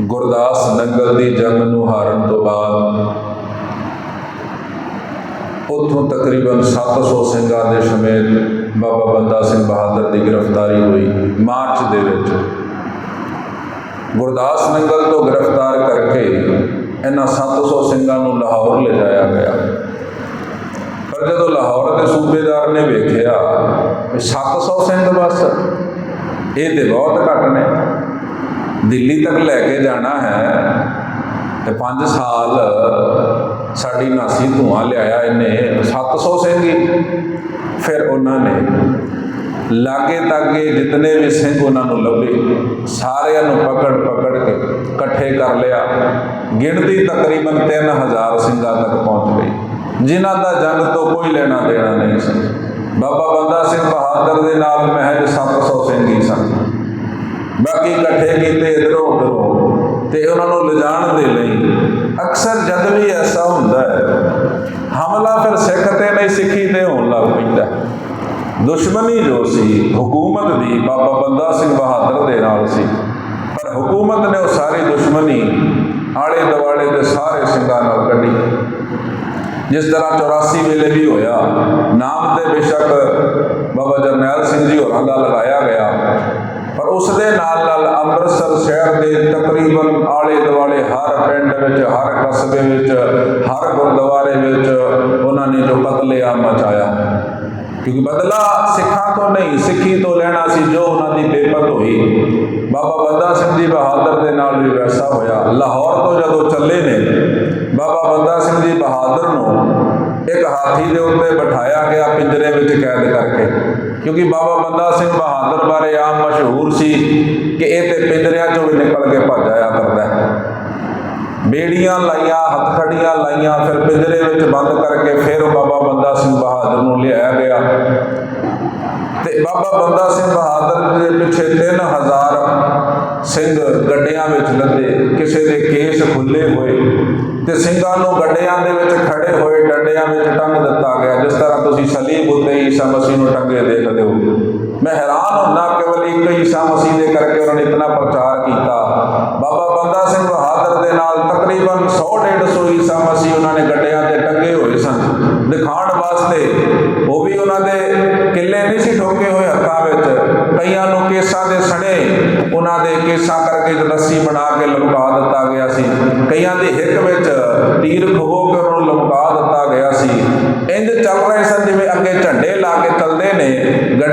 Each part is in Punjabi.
ਗੁਰਦਾਸ ਨੰਗਲ ਦੀ ਜੰਗ ਨੂੰ ਹਾਰਨ ਤੋਂ ਬਾਅਦ ਉੱਥੋਂ ਤਕਰੀਬਨ 700 ਸਿੰਘਾਂ ਦੇ ਸਮੇਤ ਬਾਬਾ ਬੰਦਾ ਸਿੰਘ ਬਹਾਦਰ ਦੀ ਗ੍ਰਿਫਤਾਰੀ ਹੋਈ ਮਾਰਚ ਦੇ ਵਿੱਚ। ਗੁਰਦਾਸ ਨੰਗਲ ਤੋਂ ਗ੍ਰਿਫਤਾਰ ਕਰਕੇ ਇਹਨਾਂ 700 ਸਿੰਘਾਂ ਨੂੰ ਲਾਹੌਰ ਲਿਜਾਇਆ ਗਿਆ। ਪਰ ਜਦੋਂ ਲਾਹੌਰ ਦੇ ਸੂਬੇਦਾਰ ਨੇ ਵੇਖਿਆ ਵੀ 700 ਸਿੰਘ ਬਸ, ਇਹ ਤੇ ਬਹੁਤ ਘੱਟ ਨੇ। ਦਿੱਲੀ ਤੱਕ ਲੈ ਕੇ ਜਾਣਾ ਹੈ ਤੇ 5 ਸਾਲ ਸਾਡੀ ਨਾਸੀ ਧੂਆਂ ਲਿਆਇਆ ਇਹਨੇ 700 ਸਿੰਘ ਫਿਰ ਉਹਨਾਂ ਨੇ ਲਾਗੇ ਤਾਗੇ ਜਿਤਨੇ ਵੀ ਸਿੰਘ ਉਹਨਾਂ ਨੂੰ ਲੱਭੇ, ਸਾਰਿਆਂ ਨੂੰ ਪਕੜ ਪਕੜ ਕੇ ਇਕੱਠੇ ਕਰ ਲਿਆ। ਗਿਣਤੀ ਤਕਰੀਬਨ 3000 ਸਿੰਘਾਂ ਤੱਕ ਪਹੁੰਚ ਗਈ। ਜਿਨ੍ਹਾਂ ਦਾ ਜੰਗ ਤੋਂ ਕੋਈ ਲੈਣਾ ਦੇਣਾ ਨਹੀਂ ਸੀ। ਬਾਬਾ ਬੰਦਾ ਸਿੰਘ ਬਹਾਦਰ ਦੇ ਨਾਲ ਮਹਿਜ 700 ਸਿੰਘ ਹੀ ਸਨ। ਬਾਕੀ ਇਕੱਠੇ ਕੀਤੇ ਇਧਰੋਂ ਉਧਰੋਂ, ਤੇ ਉਹਨਾਂ ਨੂੰ ਲਿਜਾਣ ਦੇ ਲਈ ਅਕਸਰ ਜਦ ਵੀ ਐਸਾ ਹੁੰਦਾ ਹੈ, ਹਮਲਾ ਫਿਰ ਸਿੱਖ ਤੇ ਨਹੀਂ, ਸਿੱਖੀ ਤੇ ਹੋਣ ਲੱਗ ਪੈਂਦਾ ਦੁਸ਼ਮਣੀ ਜੋ ਸੀ, ਹਕੂਮਤ ਦੀ, ਬਾਬਾ ਬੰਦਾ ਸਿੰਘ ਬਹਾਦਰ ਦੇ ਨਾਲ ਸੀ। ਪਰ ਹਕੂਮਤ ਨੇ ਉਹ ਸਾਰੀ ਦੁਸ਼ਮਣੀ ਆਲੇ ਦੁਆਲੇ ਦੇ ਸਾਰੇ ਸਿੰਘਾਂ ਨਾਲ ਕੱਢੀ। ਜਿਸ ਤਰ੍ਹਾਂ 84 ਵੇਲੇ ਵੀ ਹੋਇਆ, ਨਾਮ ਤੇ ਬੇਸ਼ੱਕ ਬਾਬਾ ਜਰਨੈਲ ਸਿੰਘ ਜੀ ਹੋਰਾਂ ਦਾ ਲਗਾਇਆ ਗਿਆ, ਪਰ ਉਸ ਦੇ ਨਾਲ ਸ਼ਹਿਰ ਦੇ ਤਕਰੀਬਨ ਆਲੇ ਦੁਆਲੇ ਹਰ ਪਿੰਡ ਵਿੱਚ, ਹਰ ਕਸਬੇ ਵਿੱਚ, ਹਰ ਗੁਰਦੁਆਰੇ ਵਿੱਚ ਉਹਨਾਂ ਨੇ ਜੋ ਕਤਲੇਆਮ ਮਚਾਇਆ। ਕਿਉਂਕਿ ਬਦਲਾ ਸਿੱਖਾਂ ਤੋਂ ਨਹੀਂ, ਸਿੱਖੀ ਤੋਂ ਲੈਣਾ ਸੀ, ਜੋ ਉਹਨਾਂ ਦੀ ਬੇਪਤ ਹੋਈ। ਬਾਬਾ ਬੰਦਾ ਸਿੰਘ ਜੀ ਬਹਾਦਰ ਦੇ ਨਾਲ ਵੀ ਵੈਸਾ ਹੋਇਆ। ਲਾਹੌਰ ਤੋਂ ਜਦੋਂ ਚੱਲੇ ਨੇ, ਬਾਬਾ ਬੰਦਾ ਸਿੰਘ ਜੀ ਬਹਾਦਰ ਨੂੰ ਇੱਕ ਹਾਥੀ ਦੇ ਉੱਤੇ ਬਿਠਾਇਆ ਗਿਆ ਪਿੰਜਰੇ ਵਿੱਚ ਕੈਦ ਕਰਕੇ। ਕਿਉਂਕਿ ਬਾਬਾ ਬੰਦਾ ਸਿੰਘ ਬਹਾਦਰ ਬਾਰੇ ਆਮ ਮਸ਼ਹੂਰ ਸੀ ਕਿ ਇਹ ਤੇ ਪਿੰਜਰਿਆਂ ਚੋਂ ਵੀ ਨਿਕਲ ਕੇ ਭੱਜ ਆਇਆ ਕਰਦਾ ਬੇੜੀਆਂ ਲਾਈਆਂ, ਹੱਥਖੜੀਆਂ ਲਾਈਆਂ, ਫਿਰ ਪਿੰਜਰੇ ਵਿੱਚ ਬੰਦ ਕਰਕੇ ਫਿਰ ਬਾਬਾ ਬੰਦਾ ਸਿੰਘ ਬਹਾਦਰ ਨੂੰ ਲਿਆਇਆ ਗਿਆ। ਤੇ ਬਾਬਾ ਬੰਦਾ ਸਿੰਘ ਬਹਾਦਰ ਦੇ ਪਿੱਛੇ 3000 ਸਿੰਘ ਗੱਡਿਆਂ ਵਿੱਚ ਲੱਦੇ। ਕਿਸੇ ਦੇ ਕੇਸ ਖੁੱਲੇ ਹੋਏ ਤੇ ਸਿੰਘਾਂ ਨੂੰ ਗੱਡਿਆਂ ਦੇ ਵਿੱਚ ਖੜੇ ਹੋਏ ਡੰਡਿਆਂ ਵਿੱਚ ਟੰਗ ਦਿੱਤਾ ਗਿਆ, ਜਿਸ ਤਰ੍ਹਾਂ ਤੁਸੀਂ ਸਲੀਬ ਉੱਤੇ ਈਸਾ ਮਸੀਹ ਨੂੰ ਟੰਗੇ ਦੇਖਦੇ ਹੋ। ਮੈਂ ਹੈਰਾਨ ਹੁੰਦਾ ਕੇਵਲ ਇੱਕ ਈਸਾ ਮਸੀਹ ਦੇ ਕਰਕੇ ਉਹਨਾਂ ਨੇ ਇਤਨਾ ਪ੍ਰਚਾਰ ਕੀਤਾ। ਬਾਬਾ ਬੰਦਾ ਸਿੰਘ ਬਹਾਦਰ ਦੇ ਨਾਲ ਤਕਰੀਬਨ 100 150 ਈਸਾ ਮਸੀਹ ਉਹਨਾਂ ਨੇ ਗੱਡਿਆਂ ਤੇ ਟੰਗੇ ਹੋਏ ਸਨ। ਦਿਖਾਉਣ ਵਾਸਤੇ ਵੀ ਉਹਨਾਂ ਦੇ ਕਿੱਲੇ ਨਹੀਂ ਸੀ ਠੋਕੇ ਹੋਏ ਹੱਥਾਂ ਵਿੱਚ। ਕਈਆਂ ਨੂੰ ਕੇਸਾਂ ਦੇ ਸਣੇ ਉਹਨਾਂ ਦੇ ਕੇਸਾਂ ਕਰਕੇ ਜੋ ਬਣਾ ਕੇ ਲਮਕਾ ਦਿੱਤਾ ਗਿਆ ਸੀ। ਕਈਆਂ ਦੇ ਹਿੱਕ ਵਿੱਚ ਤੀਰ ਖਵੋ ਕੇ ਉਹਨਾਂ ਨੂੰ ਲਮਕਾ ਦਿੱਤਾ ਗਿਆ ਸੀ। ਇੰਜ ਚੱਲ ਰਹੇ ਸਨ ਜਿਵੇਂ ਅੱਗੇ ਝੰਡੇ ਲਾ ਕੇ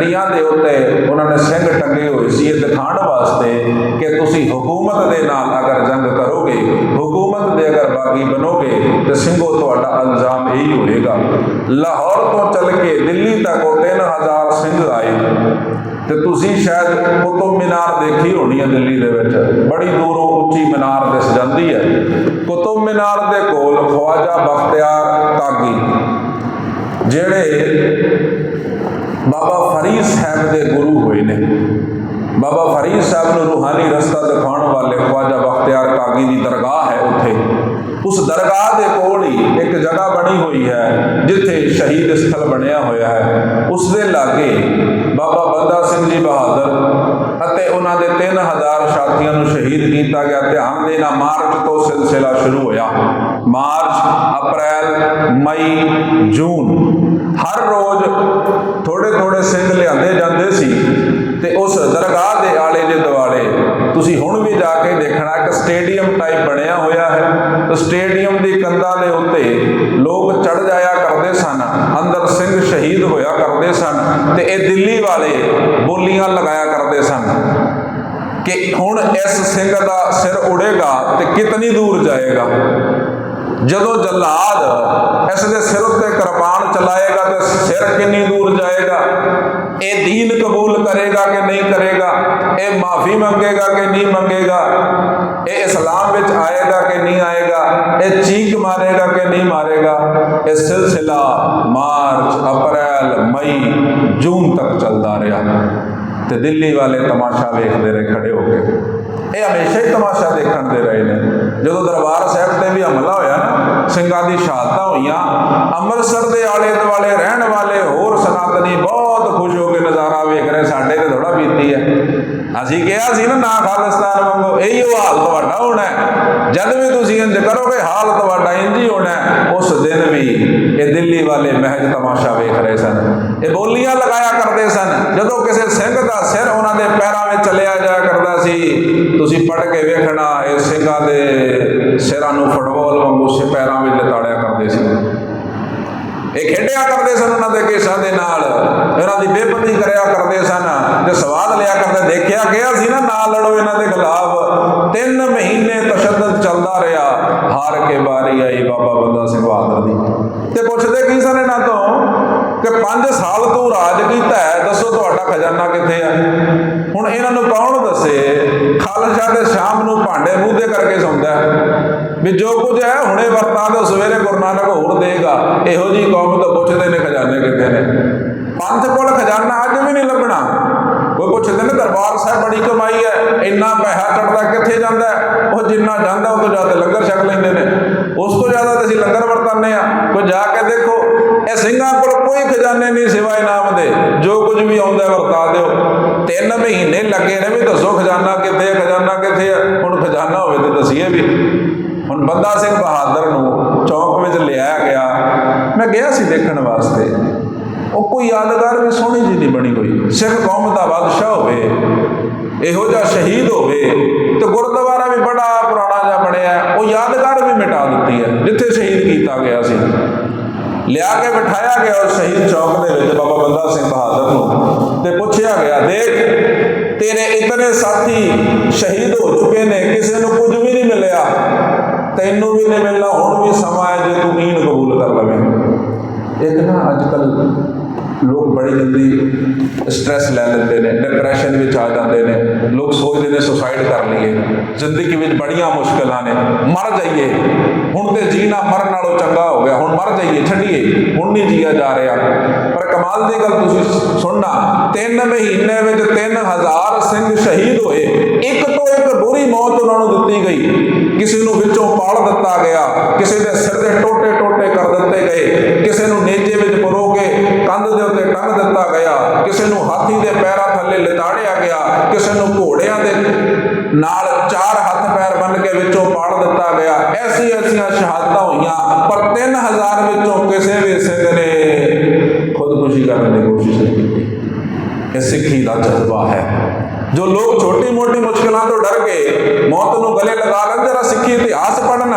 ਚੱਲਦੇ ਦੇ ਉੱਤੇ ਉਹਨਾਂ ਨੇ ਸਿੰਘ ਟੰਗੇ ਹੋਏ ਸੀ, ਇਹ ਦਿਖਾਉਣ ਵਾਸਤੇ ਕਿ ਤੁਸੀਂ ਹਕੂਮਤ ਦੇ ਨਾਲ ਅਗਰ ਜੰਗ ਕਰੋਗੇ, ਹਕੂਮਤ ਦੇ ਅਗਰ ਬਾਗੀ ਬਣੋਗੇ, ਤੇ ਸਿੰਘੋ ਤੁਹਾਡਾ ਅੰਜਾਮ ਇਹੀ ਹੋਏਗਾ। ਲਾਹੌਰ ਤੋਂ ਚੱਲ ਕੇ ਦਿੱਲੀ ਤੱਕ ਉਹ 3000 ਸਿੰਘ ਆਏ। ਤੇ ਤੁਸੀਂ ਸ਼ਾਇਦ ਕੁਤਬ ਮੀਨਾਰ ਦੇਖੀ ਹੋਣੀ ਹੈ ਦਿੱਲੀ ਦੇ ਵਿੱਚ। ਬੜੀ ਦੂਰੋਂ ਉੱਚੀ ਮੀਨਾਰ ਦਿਸ ਜਾਂਦੀ ਹੈ। ਕੁਤਬ ਮੀਨਾਰ ਦੇ ਕੋਲ ਖਵਾਜਾ ਬਖਤਿਆਰ ਕਾਗੀ ਜਿਹੜੇ ਬਾਬਾ ਫਰੀਦ ਸਾਹਿਬ ਦੇ ਗੁਰੂ ਹੋਏ ਨੇ। ਬਾਬਾ ਫਰੀਦ ਸਾਹਿਬ ਨੂੰ ਰੂਹਾਨੀ ਰਸਤਾ ਦਿਖਾਉਣ ਵਾਲੇ ਖਵਾਜਾ ਬਖਤਿਆਰ ਕਾਗੀ ਦੀ ਦਰਗਾਹ ਹੈ ਉੱਥੇ। ਉਸ ਦਰਗਾਹ ਦੇ ਕੋਲ ਹੀ ਇੱਕ ਜਗ੍ਹਾ ਬਣੀ ਹੋਈ ਹੈ, ਜਿੱਥੇ ਸ਼ਹੀਦ ਸਥਲ ਬਣਿਆ ਹੋਇਆ ਹੈ। ਉਸ ਦੇ ਲਾਗੇ ਬਾਬਾ ਬੰਦਾ ਸਿੰਘ ਜੀ ਬਹਾਦਰ ਅਤੇ ਉਹਨਾਂ ਦੇ 3000 ਸਾਥੀਆਂ ਨੂੰ ਸ਼ਹੀਦ ਕੀਤਾ ਗਿਆ। ਧਿਆਨ ਦੇਣਾ ਮਾਰਚ ਤੋਂ ਸਿਲਸਿਲਾ ਸ਼ੁਰੂ ਹੋਇਆ। ਮਾਰਚ, ਅਪ੍ਰੈਲ, ਮਈ, ਜੂਨ ਹਰ ਰੋਜ਼ ਥੋੜੇ ਥੋੜੇ ਸਿੰਘ ਲਿਆਂਦੇ ਜਾਂਦੇ ਸੀ ਤੇ ਉਸ ਦਰਗਾਹ ਦੇ ਆਲੇ ਦੇ ਦੁਆਲੇ ਤੁਸੀਂ ਹੁਣ ਵੀ ਜਾ ਕੇ ਦੇਖਣਾ, ਇੱਕ ਸਟੇਡੀਅਮ ਟਾਈਪ ਬਣਿਆ ਹੋਇਆ ਹੈ। ਸਟੇਡੀਅਮ ਦੀ ਕੰਧਾਂ ਦੇ ਉੱਤੇ ਲੋਕ ਚੜ ਜਾਇਆ ਕਰਦੇ ਸਨ, ਅੰਦਰ ਸਿੰਘ ਸ਼ਹੀਦ ਹੋਇਆ ਕਰਦੇ ਸਨ ਤੇ ਇਹ ਦਿੱਲੀ ਵਾਲੇ ਬੋਲੀਆਂ ਲਗਾਇਆ ਕਰਦੇ ਸਨ ਕਿ ਹੁਣ ਇਸ ਸਿੰਘ ਦਾ ਸਿਰ ਉੜੇਗਾ ਤੇ ਕਿਤਨੀ ਦੂਰ ਜਾਏਗਾ। ਜਦੋਂ ਜਲਾਦ ਇਸ ਦੇ ਸਿਰ ਉੱਤੇ ਕਿਰਪਾਨ ਚਲਾਏਗਾ ਤੇ ਸਿਰ ਕਿੰਨੀ ਦੂਰ ਜਾਏਗਾ? ਇਹ ਦੀਨ ਕਬੂਲ ਕਰੇਗਾ ਕਿ ਨਹੀਂ ਕਰੇਗਾ? ਇਹ ਮਾਫੀ ਮੰਗੇਗਾ ਕਿ ਨਹੀਂ ਮੰਗੇਗਾ? ਇਹ ਇਸਲਾਮ ਵਿੱਚ ਆਏਗਾ ਕਿ ਨਹੀਂ ਆਏਗਾ? ਇਹ ਚੀਕ ਮਾਰੇਗਾ ਕਿ ਨਹੀਂ ਮਾਰੇਗਾ? ਇਹ ਸਿਲਸਿਲਾ ਮਾਰਚ, ਅਪ੍ਰੈਲ, ਮਈ, ਜੂਨ ਤੱਕ ਚੱਲਦਾ ਰਿਹਾ। ਤੇ ਦਿੱਲੀ ਵਾਲੇ ਤਮਾਸ਼ਾ ਵੇਖਦੇ ਰਹੇ ਖੜੇ ਹੋ ਕੇ। ਇਹ ਹਮੇਸ਼ਾ ਹੀ ਤਮਾਸ਼ਾ ਦੇਖਣ ਦੇ ਰਹੇ ਨੇ। ਜਦੋਂ ਦਰਬਾਰ ਸਾਹਿਬ ਤੇ ਵੀ ਹਮਲਾ ਹੋਇਆ ਨਾ, ਸਿੰਘਾਂ ਦੀ ਸ਼ਹਾਦਤਾਂ ਹੋਈਆਂ, ਅੰਮ੍ਰਿਤਸਰ ਦੇ ਆਲੇ ਦੁਆਲੇ ਰਹਿਣ ਵਾਲੇ ਹੋਰ ਸਨਾਤਨੀ ਬਹੁਤ ਖੁਸ਼ ਹੋ ਕੇ ਨਜ਼ਾਰਾ ਵੇਖ ਰਹੇ, ਸਾਡੇ ਤੇ ਥੋੜਾ ਬੀਤੀ ਹੈ। ਅਸੀਂ ਕਿਹਾ ਸੀ ਨਾ ਨਾ ਖਾਲਿਸਤਾਨ ਵਾਂਗੋ, ਇਹੀ ਉਹ ਹਾਲ ਤੁਹਾਡਾ ਹੋਣਾ ਜਦ ਵੀ ਤੁਸੀਂ ਇੰਜ ਕਰੋਗੇ, ਹਾਲ ਤੁਹਾਡਾ ਇੰਜ ਹੀ ਹੋਣਾ ਉਸ ਦਿਨ ਵੀ ਇਹ ਦਿੱਲੀ ਵਾਲੇ ਮਹਿਜ ਤਮਾਸ਼ਾ ਵੇਖ ਰਹੇ ਸਨ। ਇਹ ਬੋਲੀਆਂ ਲਗਾਇਆ ਕਰਦੇ ਸਨ। ਜਦੋਂ ਕਿਸੇ ਸਿੰਘ ਦਾ ਸਿਰ ਉਹਨਾਂ ਦੇ ਪੈਰਾਂ ਵਿੱਚ ਚਲਿਆ ਜਾਇਆ ਕਰਦਾ ਸੀ। ਤੁਸੀਂ ਪੜ ਕੇ ਵੇਖਣਾ, ਇਹ ਸਿੰਘਾਂ ਦੇ ਸਿਰਾਂ ਨੂੰ ਫੁੱਟਬਾਲ ਵਾਂਗੂ ਸੇ ਪੈਰਾਂ ਵਿੱਚ ਲਤਾੜਿਆ ਕਰਦੇ ਸੀ। ਇਹ ਖੇਡਿਆ ਕਰਦੇ ਸਨ ਉਹਨਾਂ ਦੇ ਕੇਸਾਂ ਦੇ ਨਾਲ। ਇਹਨਾਂ ਦੀ ਬੇਪਤੀ ਕਰਿਆ ਕਰਦੇ ਸਨ। ਤੇ ਸਵਾਦ ਲਿਆ ਕਰਦੇ। ਦੇਖਿਆ ਗਿਆ ਸੀ ਨਾ ਨਾ ਲੜੋ ਇਹਨਾਂ ਦੇ ਖਿਲਾਫ। ਤਿੰਨ ਮਹੀਨੇ ਤਸ਼ੱਦਦ ਚੱਲਦਾ ਰਿਹਾ। ਹਾਰ ਕੇ ਵਾਰੀ ਆਈ ਬਾਬਾ ਬੰਦਾ ਸਿੰਘ ਬਹਾਦਰ ਦੀ। ਤੇ ਪੁੱਛਦੇ ਕੀ ਸਨ ਇਹਨਾਂ ਤੋਂ? ਕਿ 5 ਸਾਲ ਤੂੰ ਰਾਜ ਕੀਤਾ ਹੈ, ਦੱਸੋ ਤੁਹਾਡਾ ਖਜ਼ਾਨਾ ਕਿੱਥੇ ਆ ਹੁਣ ਇਹਨਾਂ ਨੂੰ ਕੌਣ ਦੱਸੇ? ਖਾਲਸਾ ਦੇ ਸ਼ਾਮ ਨੂੰ ਭਾਂਡੇ ਮੂੰਹ ਦੇ ਕਰਕੇ ਸੌਂਦਾ ਵੀ ਜੋ ਕੁਝ ਹੈ, ਹੁਣੇ ਵਰਤਾ ਦੋ ਸਵੇਰੇ ਗੁਰੂ ਨਾਨਕ ਹੋਰ ਦੇਗਾ। ਇਹੋ ਜੀ ਕੌਮ ਤੋਂ ਪੁੱਛਦੇ ਨੇ ਖਜ਼ਾਨੇ ਕਿੱਥੇ ਨੇ। ਪੰਥ ਕੋਲ ਖਜ਼ਾਨਾ ਅੱਜ ਵੀ ਨਹੀਂ ਲੱਭਣਾ। ਉਹ ਪੁੱਛਦੇ ਨੇ, ਦਰਬਾਰ ਸਾਹਿਬ ਬੜੀ ਕਮਾਈ ਹੈ, ਇੰਨਾ ਪੈਸਾ ਚੜਦਾ ਕਿੱਥੇ ਜਾਂਦਾ ਉਹ ਜਿੰਨਾ ਜਾਂਦਾ, ਉਹ ਤੋਂ ਜ਼ਿਆਦਾ ਲੰਗਰ ਛਕ ਲੈਂਦੇ ਨੇ। ਉਸ ਤੋਂ ਜ਼ਿਆਦਾ ਤਾਂ ਅਸੀਂ ਲੰਗਰ ਵਰਤਾਨੇ ਆ ਕੋਈ ਜਾ ਕੇ ਦੇਖੋ, ਇਹ ਸਿੰਘਾਂ ਕੋਲ ਕੋਈ ਖਜ਼ਾਨੇ ਨਹੀਂ ਸਿਵਾਏ ਨਾਮ ਦੇ। ਜੋ ਕੁਝ ਵੀ ਆਉਂਦਾ ਵਰਤਾ ਦਿਓ। ਤਿੰਨ ਮਹੀਨੇ ਲੱਗੇ ਨੇ ਵੀ ਦੱਸੋ ਖਜ਼ਾਨਾ ਕਿੱਥੇ ਹੈ, ਖਜ਼ਾਨਾ ਕਿੱਥੇ ਹੈ? ਹੁਣ ਖਜ਼ਾਨਾ ਹੋਵੇ ਤਾਂ ਦਸੀਏ ਵੀ। ਬੰਦਾ ਸਿੰਘ ਬਹਾਦਰ ਨੂੰ ਚੌਂਕ ਵਿੱਚ ਲਿਆਇਆ ਗਿਆ। ਮੈਂ ਗਿਆ ਸੀ ਦੇਖਣ ਵਾਸਤੇ। ਉਹ ਕੋਈ ਯਾਦਗਾਰ ਵੀ ਸੋਹਣੀ ਜੀ ਨਹੀਂ ਬਣੀ ਹੋਈ। ਸਿੱਖ ਕੌਮ ਦਾ ਬਾਦਸ਼ਾਹ ਹੋਵੇ, ਇਹੋ ਜਿਹਾ ਸ਼ਹੀਦ ਹੋਵੇ, ਤੇ ਗੁਰਦੁਆਰਾ ਵੀ ਬੜਾ ਪੁਰਾਣਾ ਜਿਹਾ ਬਣਿਆ। ਉਹ ਯਾਦਗਾਰ ਵੀ ਮਿਟਾ ਦਿੱਤੀ ਹੈ, ਜਿੱਥੇ ਸ਼ਹੀਦ ਕੀਤਾ ਗਿਆ ਸੀ। ਲਿਆ ਕੇ ਬਿਠਾਇਆ ਗਿਆ ਉਸ ਸ਼ਹੀਦ ਚੌਕ ਦੇ ਵਿੱਚ ਬਾਬਾ ਬੰਦਾ ਸਿੰਘ ਬਹਾਦਰ ਨੂੰ ਤੇ ਪੁੱਛਿਆ ਗਿਆ, ਦੇਖ, ਤੇਰੇ ਇਤਨੇ ਸਾਥੀ ਸ਼ਹੀਦ ਹੋ ਚੁੱਕੇ ਨੇ, ਕਿਸੇ ਨੂੰ ਕੁਝ ਵੀ ਨਹੀਂ ਮਿਲਿਆ। ਤੈਨੂੰ ਵੀ ਨਹੀਂ ਮਿਲਣਾ, ਹੁਣ ਵੀ ਸਮਾਂ ਹੈ ਜੇ ਤੂੰ ਨੀਂਦ ਕਬੂਲ ਕਰ ਲਵੇਂ। ਇੱਕ ਨਾ ਅੱਜ ਕੱਲ ਲੋਕ ਬੜੀ ਜਲਦੀ ਸਟ੍ਰੈਸ ਲੈ ਲੈਂਦੇ ਨੇ ਡਿਪਰੈਸ਼ਨ ਵਿੱਚ ਆ ਜਾਂਦੇ ਨੇ, ਲੋਕ ਸੋਚਦੇ ਨੇ ਸੁਸਾਈਡ ਕਰ ਲਈਏ। ਜ਼ਿੰਦਗੀ ਵਿੱਚ ਬੜੀਆਂ ਮੁਸ਼ਕਲਾਂ ਨੇ, ਮਰ ਜਾਈਏ। ਹੁਣ ਤੇ ਜੀਣਾ ਮਰਨ ਨਾਲੋਂ ਚੰਗਾ ਹੋ ਗਿਆ, ਹੁਣ ਮਰ ਜਾਈਏ, ਛੱਡੀਏ। ਹੁਣ ਨਹੀਂ ਜੀਆ ਜਾ ਰਿਹਾ। ਪਰ ਕਮਾਲ ਦੀ ਗੱਲ ਤੁਸੀਂ ਸੁਣਨਾ, ਤਿੰਨ ਮਹੀਨੇ ਵਿੱਚ 3000 ਸਿੰਘ ਸ਼ਹੀਦ ਹੋਏ। ਇੱਕ ਤੋਂ ਇੱਕ ਬੁਰੀ ਮੌਤ ਉਹਨਾਂ ਨੂੰ ਦਿੱਤੀ ਗਈ। ਕਿਸੇ ਨੂੰ ਵਿੱਚੋਂ ਪਾੜ ਦਿੱਤਾ ਗਿਆ, ਕਿਸੇ ਦੇ ਸਿਰ ਦੇ ਟੋਟੇ ਟੋਟੇ ਕਰ ਦਿੱਤੇ ਗਏ। ਕਿਸੇ ਨੂੰ ਨੇਜੇ ਵਿੱਚ ਪਰੋ ਕੇ ਕੰਧ ਦਿੱਤਾ ਗਿਆ। ਕਿਸੇ ਨੂੰ ਹਾਥੀ ਦੇ ਪੈਰਾਂ ਥੱਲੇ ਲਿਤਾੜਿਆ ਗਿਆ। ਕਿਸੇ ਨੂੰ ਘੋੜਿਆਂ ਦੇ ਨਾਲ ਚਾਰ ਹੱਥ ਪੈਰ ਬੰਨ ਕੇ ਵਿੱਚੋਂ ਪਾੜ ਦਿੱਤਾ ਗਿਆ ਐਸੀ ਐਸੀਆਂ ਸ਼ਹਾਦਤਾਂ ਹੋਈਆਂ ਪਰ 3000 ਵਿੱਚੋਂ ਕਿਸੇ ਵੀ ਸਿੰਘ ਨੇ ਖੁਦਕੁਸ਼ੀ ਕਰਨ ਦੀ ਕੋਸ਼ਿਸ਼ ਨਹੀਂ ਕੀਤੀ ਇਹ ਸਿੱਖੀ ਦਾ ਜਜ਼ਬਾ ਹੈ ਜੋ ਲੋਕ ਛੋਟੀ ਮੋਟੀ ਮੁਸ਼ਕਲਾਂ ਤੋਂ ਡਰ ਕੇ ਮੌਤ ਨੂੰ ਗਲੇ ਲਗਾ ਲੈਣ ਜਰਾ ਸਿੱਖੀ ਇਤਿਹਾਸ ਪੜਨ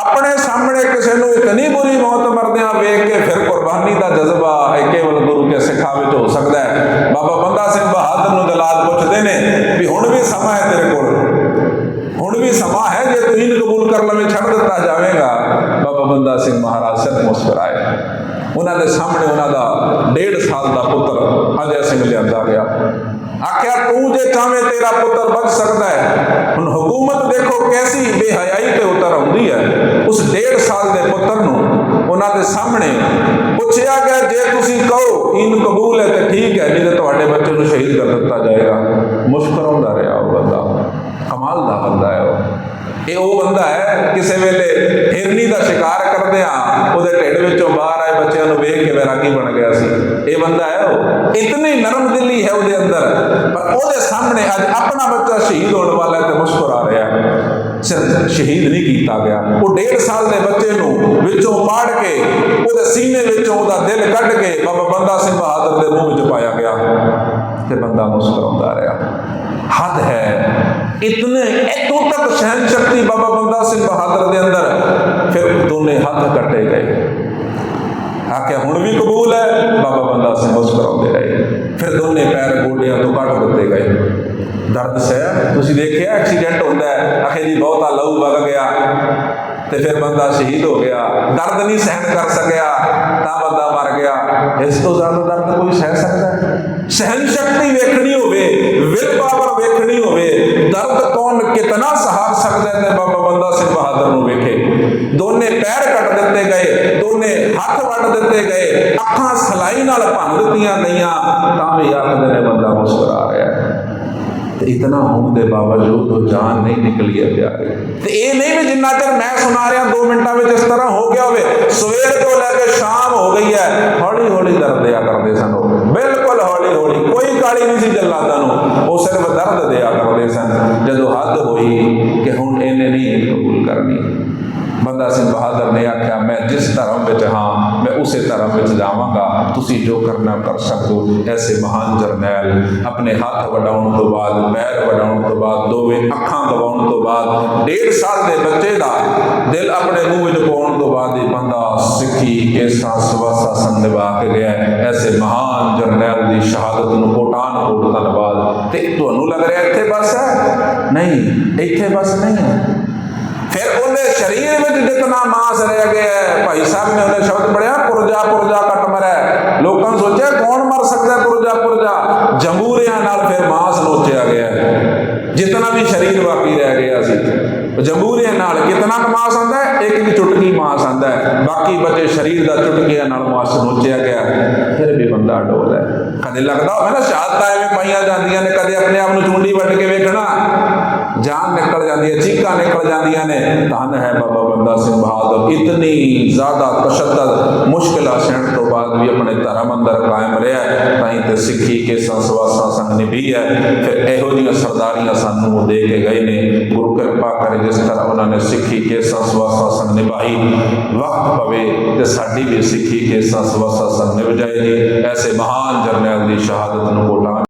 ਆਪਣੇ ਸਾਹਮਣੇ ਕਿਸੇ ਨੂੰ ਇਤਨੀ ਬੁਰੀ ਮੌਤ ਮਰਦਿਆਂ ਵੇਖ ਕੇ ਫਿਰ ਦਾ ਜਜ਼ਬਾ ਇਹ ਕੇਵਲ ਗੁਰੂ ਕੇ ਸਿੱਖਾਂ ਵਿੱਚ ਹੋ ਸਕਦਾ ਹੈ। ਬਾਬਾ ਬੰਦਾ ਸਿੰਘ ਬਹਾਦਰ ਨੂੰ ਦਲਾਲ ਪੁੱਛਦੇ ਨੇ ਵੀ ਹੁਣ ਵੀ ਸਮਾਂ ਹੈ ਤੇਰੇ ਕੋਲ? ਹੁਣ ਵੀ ਸਮਾਂ ਹੈ ਜੇ ਤੂੰ ਇਹਨੂੰ ਕਬੂਲ ਕਰ ਲਵੇਂ, ਛੱਡ ਦਿੱਤਾ ਜਾਵੇਗਾ। ਬਾਬਾ ਬੰਦਾ ਸਿੰਘ ਮਹਾਰਾਜ ਸਿਰ ਮੁਸਕਰਾਏ। ਉਹਨਾਂ ਦੇ ਸਾਹਮਣੇ ਉਹਨਾਂ ਦਾ ਡੇਢ ਸਾਲ ਦਾ ਪੁੱਤਰ ਅਜੈ ਸਿੰਘ ਲਿਆਂਦਾ ਗਿਆ। ਆਖਿਆ, ਤੂੰ ਜੇ ਚਾਵੇਂ ਤੇਰਾ ਪੁੱਤਰ ਬਚ ਸਕਦਾ ਹੈ, ਹੁਣ ਹਕੂਮਤ ਦੇਖੋ ਕੈਸੀ ਬੇਹਯਾਈ ਤੇ ਉਤਰ ਆਉਂਦੀ ਹੈ। ਉਸ ਡੇਢ ਸਾਲ ਦੇ ਪੁੱਤਰ ਨੂੰ ਉਹਨਾਂ ਦੇ ਸਾਹਮਣੇ ਪੁੱਛਿਆ ਗਿਆ, ਜੇ ਤੁਸੀਂ ਕਹੋ ਇਨ ਕਬੂਲ ਹੈ ਤੇ ਠੀਕ ਹੈ, ਨਹੀਂ ਤਾਂ ਤੁਹਾਡੇ ਬੱਚੇ ਨੂੰ ਸ਼ਹੀਦ ਕਰ ਦਿੱਤਾ ਜਾਏਗਾ। ਮੁਸ਼ਕਰਾਉਂਦਾ ਰਿਹਾ ਉਹ ਬੰਦਾ। ਕਮਾਲ ਦਾ ਬੰਦਾ ਹੈ ਉਹ। ਇਹ ਉਹ ਬੰਦਾ ਹੈ, ਕਿਸੇ ਵੇਲੇ ਹਿਰਨੀ ਦਾ ਸ਼ਿਕਾਰ ਕਰਦੇ ਆ ਉਹਦੇ ਢਿੱਡ ਵਿੱਚੋਂ ਬਾਹਰ ਬੱਚਿਆਂ ਨੂੰ ਵੇਖ ਕੇ ਵੈਰਾਗੀ ਬਣ ਗਿਆ ਸੀ। ਇਹ ਬੰਦਾ ਹੈ ਉਹ। ਇਤਨੀ ਨਰਮ ਦਿਲੀ ਹੈ ਉਹਦੇ ਅੰਦਰ। ਪਰ ਉਹਦੇ ਸਾਹਮਣੇ ਅੱਜ ਆਪਣਾ ਬੱਚਾ ਸ਼ਹੀਦ ਹੋਣ ਵਾਲਾ ਤੇ ਮੁਸਕਰਾ ਰਿਹਾ ਸਿਰਫ ਸ਼ਹੀਦ ਨਹੀਂ ਕੀਤਾ ਗਿਆ। ਉਹ ਡੇਢ ਸਾਲ ਦੇ ਬੱਚੇ ਨੂੰ ਵਿੱਚੋਂ ਪਾੜ ਕੇ, ਉਹਦੇ ਸੀਨੇ ਵਿੱਚੋਂ ਉਹਦਾ ਦਿਲ ਕੱਢ ਕੇ ਬਾਬਾ ਬੰਦਾ ਸਿੰਘ ਬਹਾਦਰ ਦੇ ਮੂੰਹ ਵਿੱਚ ਪਾਇਆ ਗਿਆ। ਤੇ ਬੰਦਾ ਮੁਸਕਰਾਉਂਦਾ ਰਿਹਾ। ਹੱਦ ਹੈ। ਇਤਨੇ ਇਤੋਂ ਤੱਕ ਸਹਿਨ ਸ਼ਕਤੀ ਬਾਬਾ ਬੰਦਾ ਸਿੰਘ ਬਹਾਦਰ ਦੇ ਅੰਦਰ, ਫਿਰ ਦੋਨੇ ਹੱਥ ਕੱਟੇ ਗਏ। ਆਖਿਆ ਹੁਣ ਵੀ ਕਬੂਲ ਹੈ। ਬਾਬਾ ਬੰਦਾ ਸਿੰਘ ਮੁਸਕਰਾਉਂਦੇ ਰਹੇ। ਫਿਰ ਦੋਨੇ ਪੈਰ ਗੋਡਿਆਂ ਤੋਂ ਕੱਟ ਦਿੱਤੇ ਗਏ। ਦਰਦ ਸਹਿ। ਤੁਸੀਂ ਦੇਖਿਆ ਐਕਸੀਡੈਂਟ ਹੁੰਦਾ ਹੈ। ਆਖੇ ਜੀ ਬਹੁਤਾ ਲਹੂ ਵਗ ਗਿਆ। ਤੇ ਫਿਰ ਬੰਦਾ ਸ਼ਹੀਦ ਹੋ ਗਿਆ। ਦਰਦ ਨਹੀਂ ਸਹਿਣ ਕਰ ਸਕਿਆ, ਤਾਂ ਬੰਦਾ ਮਰ ਗਿਆ। ਇਸ ਤੋਂ ਜ਼ਿਆਦਾ ਦਰਦ ਕੋਈ ਸਹਿ ਸਕਦਾ ਸਹਿਣ ਸ਼ਕਤੀ ਵੇਖਣੀ ਹੋਵੇ, ਵਿਲ ਪਾਵਰ ਵੇਖਣੀ ਹੋਵੇ, ਦਰਦ ਕੌਣ ਕਿਤਨਾ ਸਹਾਰ ਸਕਦਾ ਤੇ ਬਾਬਾ ਬੰਦਾ ਸਿੰਘ ਬਹਾਦਰ ਨੂੰ ਵੇਖੇ। ਦੋਨੇ ਪੈਰ ਕੱਟ ਦਿੱਤੇ ਗਏ, ਦੋਨੇ ਹੱਥ ਵੱਢ ਦਿੱਤੇ ਗਏ, ਅੱਖਾਂ ਸਲਾਈ ਨਾਲ ਭੰਨ ਦਿੱਤੀਆਂ ਗਈਆਂ, ਤਾਂ ਵੀ ਆਖਦੇ ਨੇ ਬੰਦਾ ਮੁਸਕਰਾ ਰਿਹਾ। ਤੇ ਇਤਨਾ ਹੋਣ ਦੇ ਬਾਵਜੂਦ ਉਹ ਜਾਨ ਨਹੀਂ ਨਿਕਲੀ ਹੈ ਪਿਆਰੇ। ਤੇ ਇਹ ਨਹੀਂ ਵੀ ਜਿੰਨਾ ਚਿਰ ਮੈਂ ਸੁਣਾ ਰਿਹਾ 2 ਮਿੰਟਾਂ ਵਿੱਚ ਇਸ ਤਰ੍ਹਾਂ ਹੋ ਗਿਆ ਹੋਵੇ, ਸਵੇਰ ਤੋਂ ਲੈ ਕੇ ਸ਼ਾਮ ਹੋ ਗਈ ਹੈ ਹੌਲੀ ਹੌਲੀ ਦਰਦ ਦਿਆ ਕਰਦੇ ਸਨ ਉਹ। ਬਿਲਕੁਲ ਹੌਲੀ ਹੌਲੀ ਕੋਈ ਵਾਲੀ ਨਹੀਂ ਸੀ ਜੱਲਾਦਾਂ ਨੂੰ। ਉਹ ਸਿਰਫ ਦਰਦ ਦਿਆ ਕਰਦੇ ਸਨ। ਜਦੋਂ ਹੱਦ ਹੋਈ ਕਿ ਹੁਣ ਇਹਨੇ ਨਹੀਂ ਕਬੂਲ ਕਰਨੀ। ਬੰਦਾ ਸਿੰਘ ਬਹਾਦਰ ਨੇ ਆਖਿਆ, ਮੈਂ ਜਿਸ ਧਰਮ ਵਿੱਚ ਹਾਂ, ਮੈਂ ਉਸੇ ਧਰਮ ਵਿੱਚ ਜਾਵਾਂਗਾ। ਤੁਸੀਂ ਜੋ ਕਰਨਾ ਕਰ ਸਕੋ ਐਸੇ ਮਹਾਨ ਜਰਨੈਲ ਆਪਣੇ ਹੱਥ ਵਡਾਉਣ ਤੋਂ ਬਾਅਦ, ਪੈਰ ਵਡਾਉਣ ਤੋਂ ਬਾਅਦ, ਦੋਵੇਂ ਅੱਖਾਂ ਦਬਾਉਣ ਤੋਂ ਬਾਅਦ, ਡੇਢ ਸਾਲ ਦੇ ਬੱਚੇ ਦਾ ਦਿਲ ਆਪਣੇ ਮੂੰਹ ਵਿੱਚ ਪਾਉਣ ਤੋਂ ਬਾਅਦ ਹੀ ਬੰਦਾ ਸਿੱਖੀ ਕੇਸਾਂ, ਸਵਾਸਾ ਸੰਗ ਨਿਭਾ ਕੇ ਗਿਆ। ਐਸੇ ਮਹਾਨ ਜਰਨੈਲ ਦੀ ਸ਼ਹਾਦਤ ਨੂੰ ਕੋਟਾਨ ਕੋਟ ਧੰਨਵਾਦ। ਤੇ ਤੁਹਾਨੂੰ ਲੱਗ ਰਿਹਾ ਇੱਥੇ ਬਸ ਹੈ? ਨਹੀਂ, ਇੱਥੇ ਬਸ ਨਹੀਂ ਹੈ। ਫਿਰ ਉਹਦੇ ਸਰੀਰ ਵਿੱਚ ਜਿਤਨਾ ਮਾਸ ਰਹਿ ਗਿਆ ਭਾਈ ਸਾਹਿਬ ਨੇ ਉਹਨੇ ਸ਼ਬਦ ਪੜਿਆ ਪੁਰਜਾ ਪੁਰਜਾ ਕੱਟ ਮਰੈ। ਲੋਕਾਂ ਨੇ ਸੋਚਿਆ, ਕੌਣ ਮਰ ਸਕਦਾ ਪੁਰਜਾ ਪੁਰਜਾ? ਜੰਬੂਰਿਆਂ ਨਾਲ ਫਿਰ ਮਾਸ ਨੋਚਿਆ ਗਿਆ ਹੈ। ਜਿਤਨਾ ਵੀ ਸਰੀਰ ਬਾਕੀ ਰਹਿ ਗਿਆ ਸੀ, ਉਹ ਜੰਬੂਰਿਆਂ ਨਾਲ ਕਿਤਨਾ ਕੁ ਮਾਸ ਆਂਦਾ ਇੱਕ ਦੀ ਚੁਟਕੀ ਮਾਸ ਆਂਦਾ ਬਾਕੀ ਬਚੇ ਸਰੀਰ ਦਾ ਚੁਟਕੀਆਂ ਨਾਲ ਮਾਸ ਨੋਚਿਆ ਗਿਆ ਫਿਰ ਵੀ ਬੰਦਾ ਡੋਲ ਹੈ। ਕਦੇ ਲੱਗਦਾ ਹੋਵੇ ਨਾ ਸ਼ਹਾਦਤਾਂ ਐਵੇਂ ਪਾਈਆਂ ਜਾਂਦੀਆਂ ਨੇ, ਕਦੇ ਆਪਣੇ ਆਪ ਨੂੰ ਚੁੰਡੀ ਵੱਢ ਕੇ ਵੇਖਣਾ। ਜਾਨ ਨਿਕਲ ਜਾਂਦੀ ਹੈ, ਚੀਕਾਂ ਨਿਕਲ ਜਾਂਦੀਆਂ ਨੇ। ਧੰਨ ਹੈ ਬਾਬਾ ਬੰਦਾ ਸਿੰਘ ਬਹਾਦਰ, ਇਤਨੀ ਜ਼ਿਆਦਾ ਤਸ਼ੱਦਦ ਮੁਸ਼ਕਿਲਾਂ ਸਹਿਣ ਤੋਂ ਬਾਅਦ ਵੀ ਆਪਣੇ ਧਰਮ ਅੰਦਰ ਕਾਇਮ ਰਿਹਾ ਤਾਂ ਹੀ ਤੇ ਸਿੱਖੀ ਕੇ ਸੰਸਵਾਸਾਂ ਸੰਗ ਨਿਭੀ ਹੈ। ਫਿਰ ਇਹੋ ਜਿਹੀਆਂ ਸਰਦਾਰੀਆਂ ਸਾਨੂੰ ਉਹ ਦੇ ਕੇ ਗਏ ਨੇ। ਗੁਰੂ ਕਿਰਪਾ ਕਰੇ ਜਿਸ ਤਰ੍ਹਾਂ ਉਹਨਾਂ ਨੇ ਸਿੱਖੀ ਕੇ ਸੰਸਵਾਸਾਂ ਸੰਗ ਨਿਭਾਈ, ਵਕਤ ਪਵੇ ਤੇ ਸਾਡੀ ਵੀ ਸਿੱਖੀ ਕੇ ਸੰਸਵਾਸਾਂ ਸੰਗ ਨਿਭ ਜਾਏ ਐਸੇ ਮਹਾਨ ਜਰਨੈਲ ਦੀ ਸ਼ਹਾਦਤ ਨੂੰ ਕੋਟਾਂ